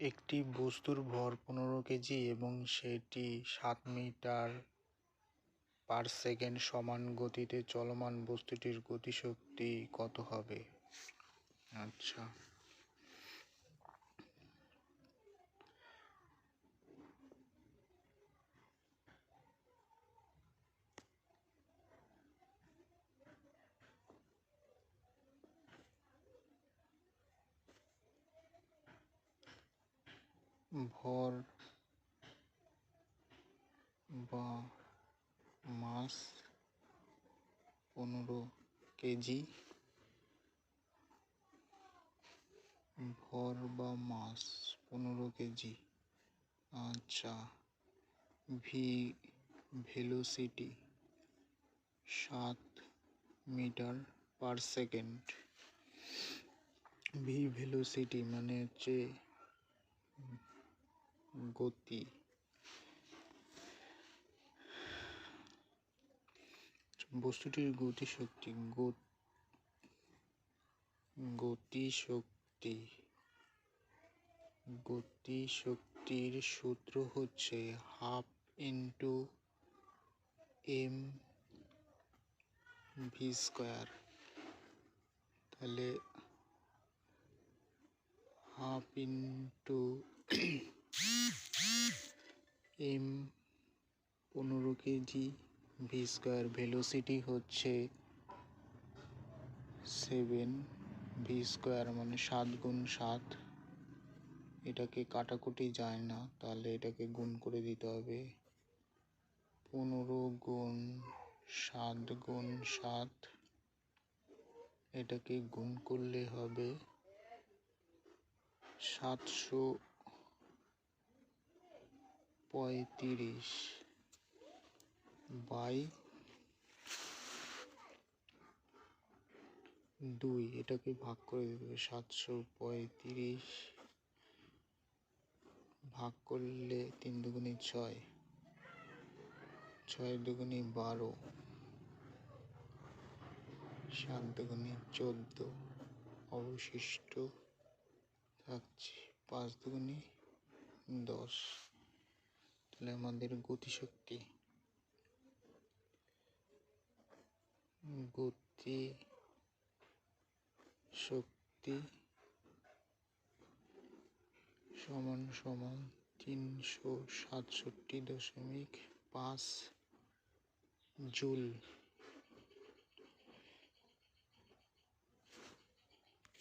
একটি বস্তুর ভর পনেরো কেজি এবং সেটি সাত মিটার পার সেকেন্ড সমান গতিতে চলমান বস্তুটির গতিশক্তি কত হবে? আচ্ছা। ভর, বা মাস পনেরো কেজি। ভর বা মাস পনেরো কেজি। আচ্ছা ভি ভেলোসিটি সাত meter per second V velocity মানে হচ্ছে গতি। বস্তুটির গতিশক্তি গতিশক্তি। গতিশক্তির সূত্র হচ্ছে half into M V square. তাহলে হাফ ইন্টু এম পনেরো কেজি ভি স্কোয়ার ভেলোসিটি হচ্ছে সেভেন ভি স্কোয়ার মানে সাত গুণ সাত। এটাকে কাটাকুটি যায় না, তাহলে এটাকে গুণ করে দিতে হবে। পনেরো গুণ সাত গুণ সাত, এটাকে গুণ করলে হবে সাতশো পঁয়ত্রিশ বাই দুই, এটাকে ভাগ করে দেবে সাতশো পঁয়ত্রিশ ভাগ করলে তিন দুগুণি ছয় ছয় দুগুণি বারো, সাত দুগুণি চোদ্দ, অবশিষ্ট থাকছে পাঁচ দুগুণি দশ। তাহলে আমাদের গতিশক্তি। গতি শক্তি সমান সমান তিনশো সাতষট্টি দশমিক পাঁচ জুল।